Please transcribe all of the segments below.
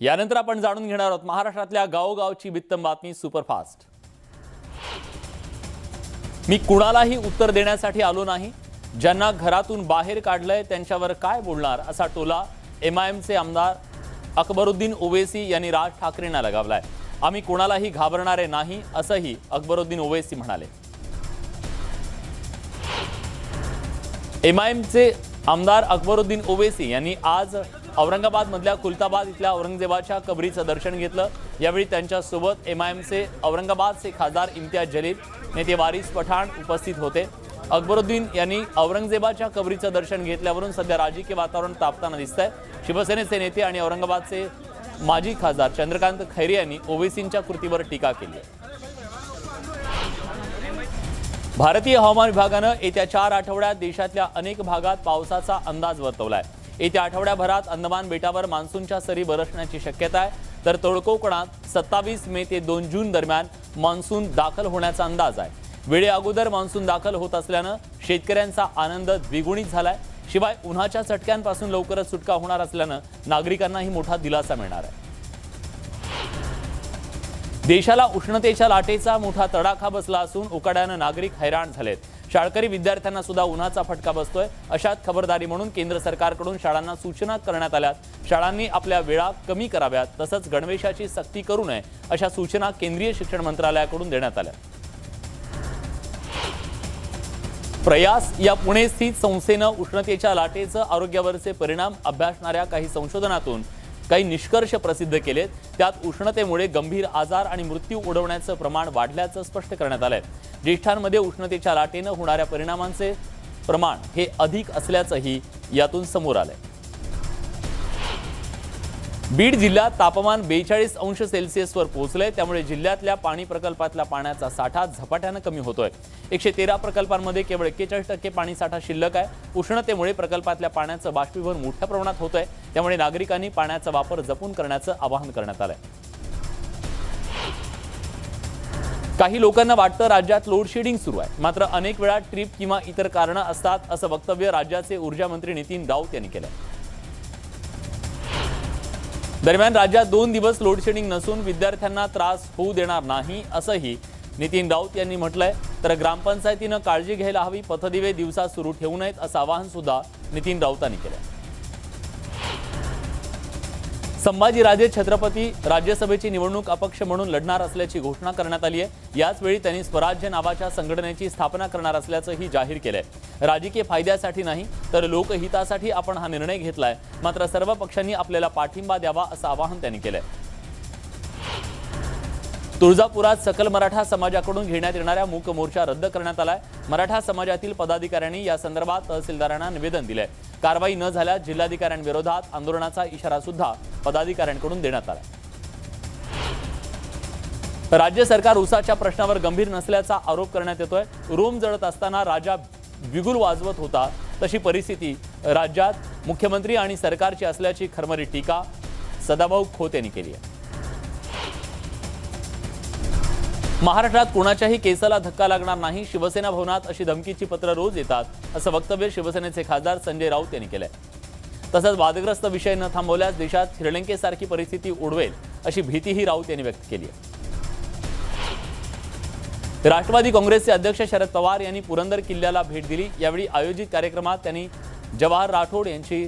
यानंतर आपण जाणून घेणार आहोत महाराष्ट्रातल्या गावोगावची बित्तम बातमी सुपरफास्ट. मी कुणालाही उत्तर देण्यासाठी आलो नाही. ज्यांना घरातून बाहेर काढलंय त्यांच्यावर काय बोलणार असा टोला एम आय एमचे आमदार अकबरुद्दीन ओवेसी यांनी राज ठाकरेंना लगावलाय. आम्ही कुणालाही घाबरणारे नाही असंही अकबरुद्दीन ओवेसी म्हणाले. एम आय एमचे आमदार अकबरुद्दीन ओवेसी यांनी आज औरंगाबादमधल्या कुलताबाद इथल्या औरंगजेबाच्या कबरीचं दर्शन घेतलं. यावेळी त्यांच्यासोबत एम आय एमचे औरंगाबादचे खासदार इम्तियाज जलील नेते वारिस पठाण उपस्थित होते. अकबरुद्दीन यांनी औरंगजेबाच्या कबरीचं दर्शन घेतल्यावरून सध्या राजकीय वातावरण तापताना दिसतंय. शिवसेनेचे नेते आणि औरंगाबादचे माजी खासदार चंद्रकांत खैरे यांनी ओवेसींच्या कृतीवर टीका केली आहे. भारतीय हवामान विभागानं येत्या चार आठवड्यात देशातल्या अनेक भागात पावसाचा अंदाज वर्तवला आहे येत्या आठवड्याभरात अंदमान बेटावर मान्सूनच्या सरी बरसण्याची शक्यता आहे. तर तोडको कोकणात सत्तावीस मे ते दोन जून दरम्यान मान्सून दाखल होण्याचा अंदाज आहे. वेळे अगोदर मान्सून दाखल होत असल्यानं शेतकऱ्यांचा आनंद द्विगुणित झालाय. शिवाय उन्हाच्या चटक्यांपासून लवकरच सुटका होणार असल्यानं नागरिकांनाही मोठा दिलासा मिळणार आहे. देशाला उष्णतेच्या लाटेचा मोठा तडाखा बसला असून उकाड्यानं नागरिक हैराण झालेत. शाळकरी विद्यार्थ्यांना सुद्धा उन्हाचा फटका बसतोय. अशात खबरदारी म्हणून केंद्र सरकारकडून शाळांना सूचना करण्यात आल्यात. शाळांनी आपल्या वेळा कमी कराव्यात तसंच गणवेशाची सक्ती करू नये अशा सूचना केंद्रीय शिक्षण मंत्रालयाकडून देण्यात आल्या. प्रयास या पुणे स्थित संस्थेनं उष्णतेच्या लाटेचं आरोग्यावरचे परिणाम अभ्यासणाऱ्या काही संशोधनातून काही निष्कर्ष प्रसिद्ध केलेत. त्यात उष्णतेमुळे गंभीर आजार आणि मृत्यू उडवण्याचं प्रमाण वाढल्याचं स्पष्ट करण्यात आलंय. ज्येष्ठांमध्ये उष्णतेच्या लाटेनं होणाऱ्या परिणामांचे प्रमाण हे अधिक असल्याचंही यातून समोर आलंय. बीड जिल्ह्यात तापमान बेचाळीस अंश सेल्सिअसवर पोहोचलंय. त्यामुळे जिल्ह्यातल्या पाणी प्रकल्पातला पाण्याचा साठा झपाट्यानं कमी होतोय. एकशे तेरा प्रकल्पांमध्ये केवळ एक्केचाळीस टक्के पाणी साठा शिल्लक आहे. उष्णतेमुळे प्रकल्पातल्या पाण्याचं बाष्पीभवन मोठ्या प्रमाणात होतंय. त्यामुळे नागरिकांनी पाण्याचा वापर जपून करण्याचं आवाहन करण्यात आलंय. काही लोकांना वाटतं राज्यात लोडशेडिंग सुरू आहे. मात्र अनेक वेळा ट्रिप किंवा इतर कारणं असतात असं वक्तव्य राज्याचे ऊर्जा मंत्री नितीन राऊत यांनी केलंय. दरम्यान राज्यात दोन दिवस लोडशेडिंग नसून विद्यार्थ्यांना त्रास होऊ देणार नाही असंही नितीन राऊत यांनी म्हटलंय. तर ग्रामपंचायतीनं काळजी घ्यायला हवी पथदिवे दिवसा सुरू ठेवू नयेत असं आवाहन सुद्धा नितीन राऊतांनी केलं संभाजीराजे छत्रपती राज्यसभेची निवडणूक अपक्ष म्हणून लढणार असल्याची घोषणा करण्यात आली आहे. याचवेळी त्यांनी स्वराज्य नावाच्या संघटनेची स्थापना करणार असल्याचंही जाहीर केलंय. राजकीय फायद्यासाठी नाही तर लोकहितासाठी आपण हा निर्णय घेतलाय. मात्र सर्व पक्षांनी आपल्याला पाठिंबा द्यावा असं आवाहन त्यांनी केलंय. तुळजापुरात सकल मराठा समाजाकडून घेण्यात येणाऱ्या मूक मोर्चा रद्द करण्यात आलाय. मराठा समाजातील पदाधिकाऱ्यांनी या संदर्भात तहसीलदारांना निवेदन दिलंय. कारवाई न झाल्यास जिल्हाधिकाऱ्यांविरोधात आंदोलनाचा इशारा सुद्धा पदाधिकाऱ्यांकडून देण्यात आला राज्य सरकार उसाच्या प्रश्नावर गंभीर नसल्याचा आरोप करण्यात येतोय. रोम जळत असताना राजा बिगुल वाजवत होता. तशी परिस्थिती राज्यात मुख्यमंत्री आणि सरकारची असल्याची खरमरी टीका सदाभाऊ खोत यांनी केली आहे. महाराष्ट्रात कुणाच्याही केसाला धक्का लागणार नाही शिवसेना भवनात अशी धमकीची पत्र रोज येतात असं वक्तव्य शिवसेनेचे खासदार संजय राऊत यांनी केलंय. तसंच वादग्रस्त विषय न थांबवल्यास देशात श्रीलंकेसारखी परिस्थिती उडवेल अशी भीतीही राऊत यांनी व्यक्त केली आहे. राष्ट्रवादी काँग्रेसचे अध्यक्ष शरद पवार यांनी पुरंदर किल्ल्याला भेट दिली. यावेळी आयोजित कार्यक्रमात त्यांनी जवाहर राठोड यांची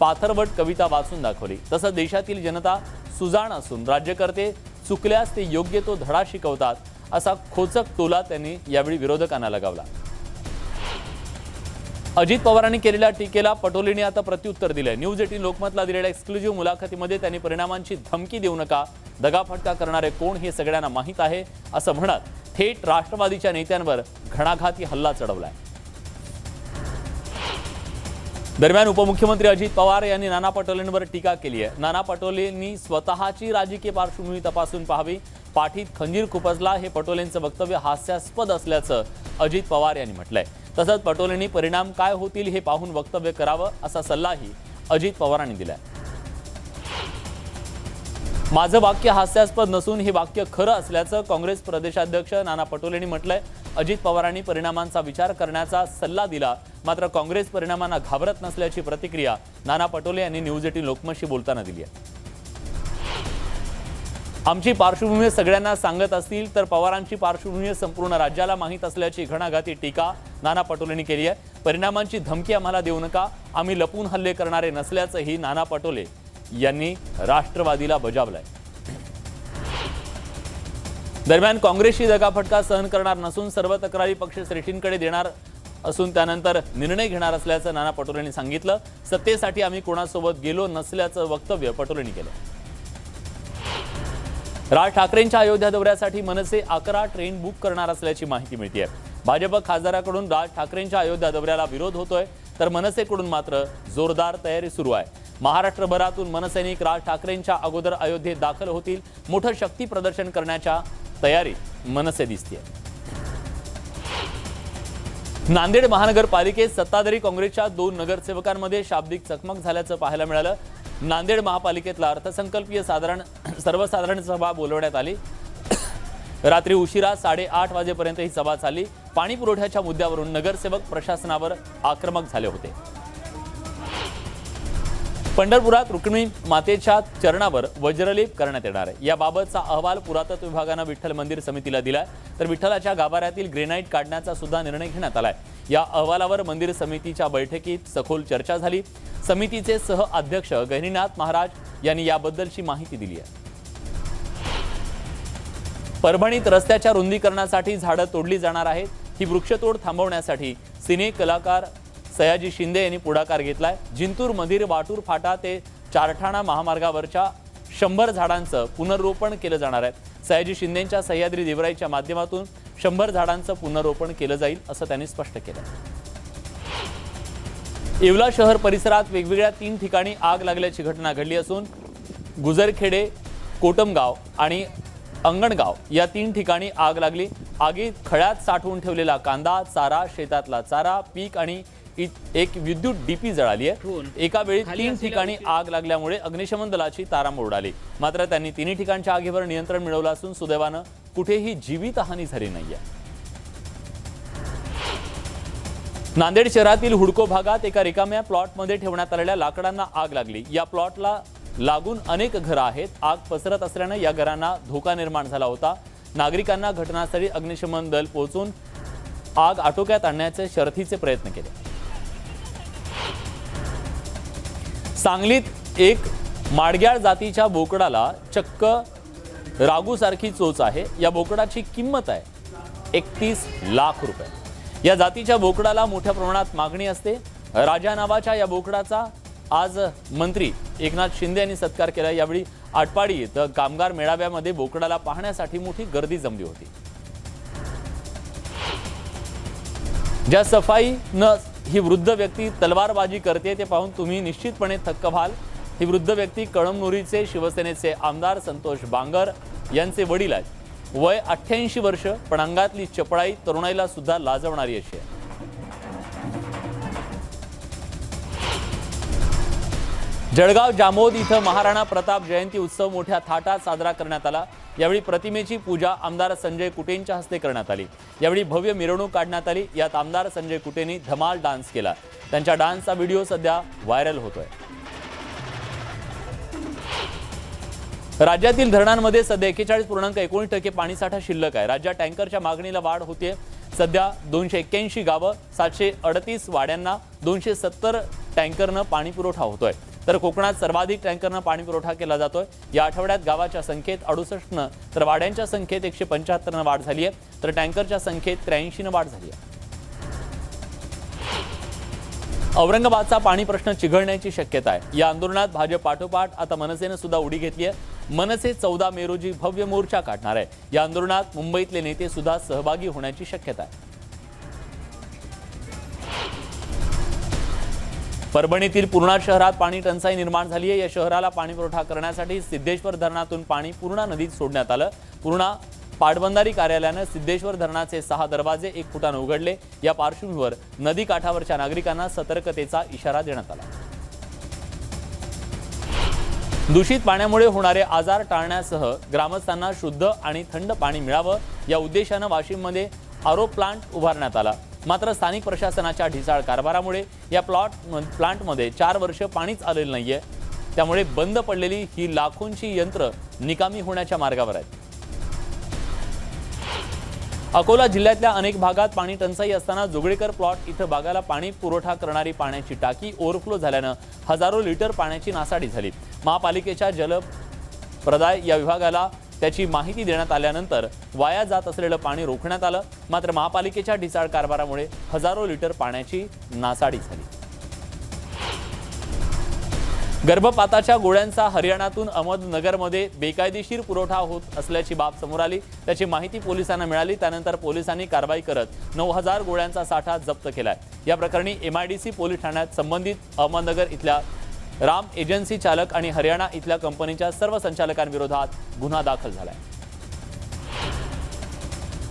पाथरवट कविता वाचून दाखवली. तसंच देशातील जनता सुजाण असून राज्यकर्ते चुकल्यास ते योग्य तो धडा शिकवतात असा खोचक टोला त्यांनी यावेळी विरोधकांना लगावला. अजित पवारांनी केलेल्या टीकेला पटोलेंनी आता प्रत्युत्तर दिलंय. न्यूज एटीन लोकमतला दिलेल्या एक्सक्लुझिव्ह मुलाखतीमध्ये त्यांनी परिणामांची धमकी देऊ नका दगाफटका करणारे कोण हे सगळ्यांना माहीत आहे असं म्हणत थेट राष्ट्रवादीच्या नेत्यांवर घणाघाती हल्ला चढवलाय. दरम्यान उपमुख्यमंत्री अजित पवार यांनी नाना पटोलेंवर टीका केली आहे नाना पटोलेंनी स्वतःची राजकीय पार्श्वभूमी तपासून पाहावी पाठीत खंजीर खुपसला हे पटोलेंचं वक्तव्य हास्यास्पद असल्याचं अजित पवार यांनी म्हटलंय. तसंच पटोलेंनी परिणाम काय होतील हे पाहून वक्तव्य करावं असा सल्लाही अजित पवारांनी दिलाय. माझं वाक्य हास्यास्पद नसून हे वाक्य खरं असल्याचं काँग्रेस प्रदेशाध्यक्ष नाना पटोलेंनी म्हटलंय. अजित पवारांनी परिणामांचा विचार करण्याचा सल्ला दिला मात्र काँग्रेस परिणामांना घाबरत नसल्याची प्रतिक्रिया नाना पटोले यांनी न्यूज एटीन लोकमतशी बोलताना दिली आहे. आमची पार्श्वभूमी सगळ्यांना सांगत असतील तर पवारांची पार्श्वभूमी संपूर्ण राज्याला माहीत असल्याची घणाघाती टीका नाना पटोलेंनी केली आहे. परिणामांची धमकी आम्हाला देऊ नका. आम्ही लपून हल्ले करणारे नसल्याचंही नाना पटोले यांनी राष्ट्रवादीला बजावलंय. दरम्यान काँग्रेसची दगाफटका सहन करणार नसून सर्व तक्रारी पक्ष श्रेष्ठींकडे देणार असून त्यानंतर निर्णय घेणार असल्याचं नाना पटोलेंनी सांगितलं. सत्तेसाठी आम्ही कोणासोबत गेलो नसल्याचं वक्तव्य पटोलेंनी केलं. राज ठाकरेंच्या अयोध्या दौऱ्यासाठी मनसे अकरा ट्रेन बुक करणार असल्याची माहिती मिळते भाजप खासदाराकडून राज ठाकरेंच्या अयोध्या दौऱ्याला विरोध होतोय तर मनसेकडून मात्र जोरदार तयारी सुरू आहे. महाराष्ट्रभरातून मनसैनिक राज ठाकरेंच्या अगोदर अयोध्येत दाखल होतील मोठं शक्ती प्रदर्शन करण्याच्या तयारीत मनसे दिसते नांदेड महानगरपालिकेत सत्ताधारी काँग्रेसच्या दोन नगरसेवकांमध्ये शाब्दिक चकमक झाल्याचं पाहायला मिळालं. नांदेड महापालिकेतला अर्थसंकल्पीय साधारण सर्वसाधारण सभा बोलवण्यात आली. रात्री उशिरा साडेआठ वाजेपर्यंत ही सभा झाली. पाणी पुरवठ्याच्या मुद्द्यावरून नगरसेवक प्रशासनावर आक्रमक झाले होते. पंढरपुरात रुक्मिणी मातेच्या चरणावर वज्रलेप करण्यात येणार आहे. याबाबतचा अहवाल पुरातत्व विभागानं विठ्ठल मंदिर समितीला दिलाय. तर विठ्ठलाच्या गाभाऱ्यातील ग्रेनाईट काढण्याचा सुद्धा निर्णय घेण्यात आलाय. या अहवालावर मंदिर समितीच्या बैठकीत सखोल चर्चा झाली. समितीचे सह अध्यक्ष गहिनीनाथ महाराज यांनी याबद्दलची माहिती दिली आहे. परभणीत रस्त्याच्या रुंदीकरणासाठी झाडं तोडली जाणार आहेत. ही वृक्षतोड थांबवण्यासाठी सिने कलाकार सयाजी शिंदे यांनी पुढाकार घेतलाय. जिंतूर मधीर वाटूर फाटा ते चारठाणा महामार्गावरच्या शंभर झाडांचं पुनर्रोपण केलं जाणार आहे. सयाजी शिंदेंच्या सह्याद्री देवराईच्या माध्यमातून शंभर झाडांचं पुनर्रोपण केलं जाईल असं त्यांनी स्पष्ट केलं येवला शहर परिसरात वेगवेगळ्या तीन ठिकाणी आग लागल्याची घटना घडली असून गुजरखेडे कोटमगाव आणि अंगणगाव या तीन ठिकाणी आग लागली. आगीत खळ्यात साठवून ठेवलेला कांदा चारा शेतातला चारा पीक आणि एक विद्युत डीपी जळाली आहे. एका वेळी तीन ठिकाणी आग लागल्यामुळे अग्निशमन दलाची तारांबळ उडाली. मात्र त्यांनी तिन्ही ठिकाणच्या आगीवर नियंत्रण मिळवलं असून सुदैवानं कुठेही जीवितहानी झाली नाहीये. नांदेड शहरातील हुडको भागात एका रिकाम्या प्लॉटमध्ये ठेवण्यात आलेल्या लाकडांना आग लागली. या प्लॉटला लागून अनेक घरं आहेत. आग पसरत असल्यानं या घरांना धोका निर्माण झाला होता. नागरिकांना घटनास्थळी अग्निशमन दल पोहोचून आग आटोक्यात आणण्याचे शर्थीचे प्रयत्न केले. सांगलीत एक माडग्याळ जातीच्या बोकडाला चक्क रागूसारखी चोच आहे. या बोकडाची किंमत आहे एकतीस लाख रुपये. या जातीच्या बोकडाला मोठ्या प्रमाणात मागणी असते. राजा नावाच्या या बोकडाचा आज मंत्री एकनाथ शिंदे यांनी सत्कार केला. यावेळी आटपाडी इथं कामगार मेळाव्यामध्ये बोकडाला पाहण्यासाठी मोठी गर्दी जमली होती. ज्या सफाईनं ही वृद्ध व्यक्ती तलवारबाजी करते ते पाहून तुम्ही निश्चितपणे थक्क व्हाल. ही वृद्ध व्यक्ती कळमनुरीचे शिवसेनेचे आमदार संतोष बांगर यांचे वडील आहेत. वय अठ्ठ्याऐंशी वर्ष पण अंगातली चपळाई तरुणाईला सुद्धा लाजवणारी अशी आहे. जळगाव जामोद इथं महाराणा प्रताप जयंती उत्सव मोठ्या थाटात साजरा करण्यात आला. यावेळी प्रतिमेची पूजा आमदार संजय कुटेंच्या हस्ते करण्यात आली. यावेळी भव्य मिरवणूक काढण्यात आली. यात आमदार संजय कुटेंनी धमाल डान्स केला. त्यांच्या डान्सचा व्हिडिओ सध्या व्हायरल होतोय. राज्यातील धरणांमध्ये सध्या एकेचाळीस पूर्णांक एकोणीस टक्के पाणीसाठा शिल्लक आहे. राज्यात टँकरच्या मागणीला वाढ होते सध्या दोनशे एक्क्याऐंशी गावं सातशे अडतीस वाड्यांना दोनशे सत्तर टँकरनं पाणीपुरवठा होतोय. तर कोकणात सर्वाधिक टँकरनं पाणी पुरवठा केला जातोय. या आठवड्यात गावाच्या संख्येत अडुसष्टनं तर वाड्यांच्या संख्येत एकशे पंच्याहत्तरनं वाढ झाली आहे तर टँकरच्या संख्येत त्र्याऐंशीनं वाढ झाली आहे औरंगाबादचा पाणी प्रश्न चिघळण्याची शक्यता आहे या आंदोलनात भाजप पाठोपाठ आता मनसेनं सुद्धा उडी घेतली आहे मनसे चौदा मे रोजी भव्य मोर्चा काढणार आहे. या आंदोलनात मुंबईतले नेते सुद्धा सहभागी होण्याची शक्यता आहे परभणीतील पूर्णा शहरात पाणी टंचाई निर्माण झाली आहे. या शहराला पाणी पुरवठा करण्यासाठी सिद्धेश्वर धरणातून पाणी पूर्णा नदीत सोडण्यात आलं. पूर्णा पाटबंधारी कार्यालयानं सिद्धेश्वर धरणाचे सहा दरवाजे एक फुटानं उघडले. या पार्श्वभूमीवर नदी काठावरच्या नागरिकांना सतर्कतेचा इशारा देण्यात आला. दूषित पाण्यामुळे होणारे आजार टाळण्यासह ग्रामस्थांना शुद्ध आणि थंड पाणी मिळावं या उद्देशानं वाशिममध्ये आरो प्लांट उभारण्यात आला. मात्र स्थानिक प्रशासनाच्या ढिसाळ कारभारामुळे या प्लॉट प्लांटमध्ये चार वर्ष पाणीच आलेलं नाहीये. त्यामुळे बंद पडलेली ही लाखोंची यंत्र निकामी होण्याच्या मार्गावर आहेत. अकोला जिल्ह्यातल्या अनेक भागात पाणी टंचाई असताना जोगळेकर प्लॉट इथं भागाला पाणी पुरवठा करणारी पाण्याची टाकी ओव्हरफ्लो झाल्यानं हजारो लिटर पाण्याची नासाडी झाली. महापालिकेच्या जल प्रदाय या विभागाला त्याची माहिती देण्यात आल्यानंतर वाया जात असलेलं पाणी रोखण्यात आलं. मात्र महापालिकेच्या ढिसाळ कारभारामुळे हजारो लिटर पाण्याची नासाडी झाली. गर्भपाताच्या गोळ्यांचा हरियाणातून अहमदनगरमध्ये बेकायदेशीर पुरवठा होत असल्याची बाब समोर आली. त्याची माहिती पोलिसांना मिळाली. त्यानंतर पोलिसांनी कारवाई करत नऊ हजार गोळ्यांचा साठा जप्त केलाय. या प्रकरणी एमआयडीसी पोलीस ठाण्यात संबंधित अहमदनगर इथल्या राम एजन्सी चालक आणि हरियाणा इथल्या कंपनीच्या सर्व संचालकांविरोधात गुन्हा दाखल झालाय.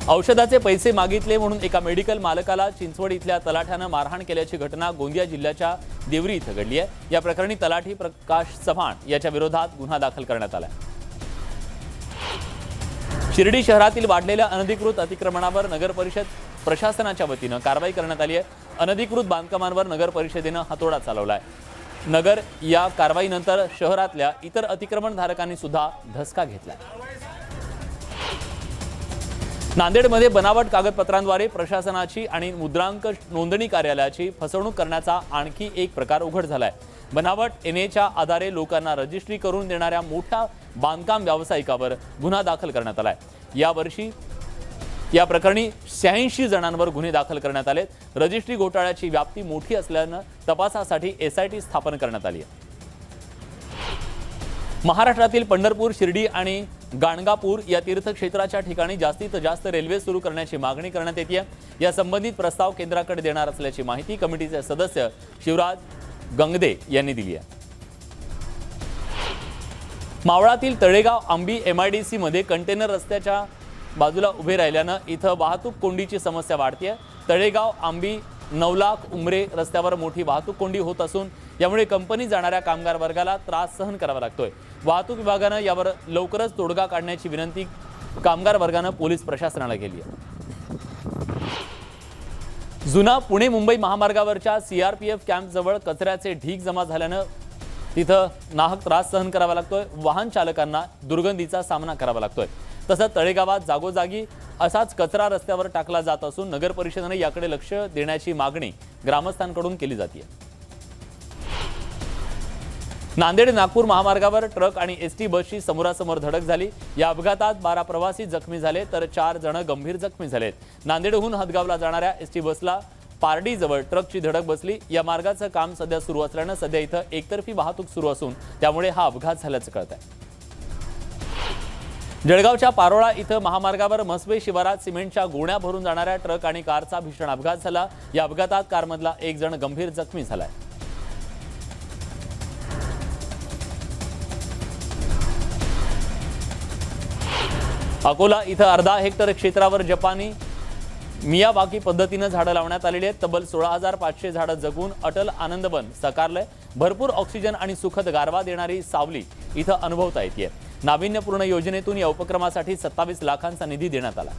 औषधाचे पैसे मागितले म्हणून एका मेडिकल मालकाला चिंचवड इथल्या तलाठ्यानं मारहाण केल्याची घटना गोंदिया जिल्ह्याच्या देवरी इथं घडली आहे. या प्रकरणी तलाठी प्रकाश चव्हाण याच्या विरोधात गुन्हा दाखल करण्यात आलाय. शिर्डी शहरातील वाढलेल्या अनधिकृत अतिक्रमणावर नगर परिषद प्रशासनाच्या वतीनं कारवाई करण्यात आली आहे. अनधिकृत बांधकामांवर नगर हातोडा हातोडा चालवलाय. नगर या कारवाईनंतर शहरातल्या इतर अतिक्रमणधारकांनी सुद्धा धसका घेतला. नांदेडमध्ये बनावट कागदपत्रांद्वारे प्रशासनाची आणि मुद्रांक नोंदणी कार्यालयाची फसवणूक करण्याचा आणखी एक प्रकार उघड झालाय. बनावट एनएच्या आधारे लोकांना रजिस्ट्री करून देणाऱ्या मोठ्या बांधकाम व्यावसायिकावर गुन्हा दाखल करण्यात आलाय. यावर्षी या प्रकरणी शहाऐंशी जणांवर गुन्हे दाखल करण्यात आले रजिस्ट्री घोटाळ्याची व्याप्ती मोठी असल्यानं तपासासाठी एसआयटी स्थापन करण्यात आली आहे. महाराष्ट्रातील पंढरपूर शिर्डी आणि गाणगापूर या तीर्थक्षेत्राच्या ठिकाणी जास्तीत जास्त रेल्वे सुरू करण्याची मागणी करण्यात येते या संबंधित प्रस्ताव केंद्राकडे देणार असल्याची माहिती कमिटीचे सदस्य शिवराज गंगदे यांनी दिली आहे. मावळातील तळेगाव आंबी एमआयडीसी मध्ये कंटेनर रस्त्याच्या बाजूला उभे राहिल्यानं इथं वाहतूक कोंडीची समस्या वाढते तळेगाव आंबी नवलाख उमरे रस्त्यावर मोठी वाहतूक कोंडी होत असून यामुळे कंपनी जाणाऱ्या कामगार वर्गाला त्रास सहन करावा लागतोय. वाहतूक विभागानं यावर लवकरच तोडगा काढण्याची विनंती कामगार वर्गानं पोलीस प्रशासनाला केली आहे. जुना पुणे मुंबई महामार्गावरच्या सीआरपीएफ कॅम्पजवळ कचऱ्याचे ढीग जमा झाल्यानं तिथं नाहक त्रास सहन करावा लागतोय. वाहन चालकांना दुर्गंधीचा सामना करावा लागतोय. तसंच तळेगावात जागोजागी असाच कचरा रस्त्यावर टाकला जात असून नगर परिषदेने याकडे लक्ष देण्याची मागणी ग्रामस्थांकडून केली जाते नांदेड नागपूर महामार्गावर ट्रक आणि एस टी बसची समोरासमोर धडक झाली. या अपघातात बारा प्रवासी जखमी झाले तर चार जण गंभीर जखमी झालेत. नांदेडहून हदगावला जाणाऱ्या एस टी बसला पारडीजवळ ट्रकची धडक बसली. या मार्गाचं काम सध्या सुरू असल्यानं सध्या इथं एकतर्फी वाहतूक सुरू असून त्यामुळे हा अपघात झाल्याचं कळत आहे जळगावच्या पारोळा इथं महामार्गावर मसबे शिवारात सिमेंटच्या गोण्या भरून जाणाऱ्या ट्रक आणि कारचा भीषण अपघात झाला. या अपघातात कारमधला एक जण गंभीर जखमी झालाय. अकोला इथं अर्धा हेक्टर क्षेत्रावर जपानी मियावाकी पद्धतीनं झाडं लावण्यात आलेली आहेत. तब्बल सोळा हजार पाचशे झाडं जगून अटल आनंदवन साकारलंय. भरपूर ऑक्सिजन आणि सुखद गारवा देणारी सावली इथं अनुभवता येते नाविन्यपूर्ण योजनेतून या उपक्रमासाठी सत्तावीस लाखांचा निधी देण्यात आला.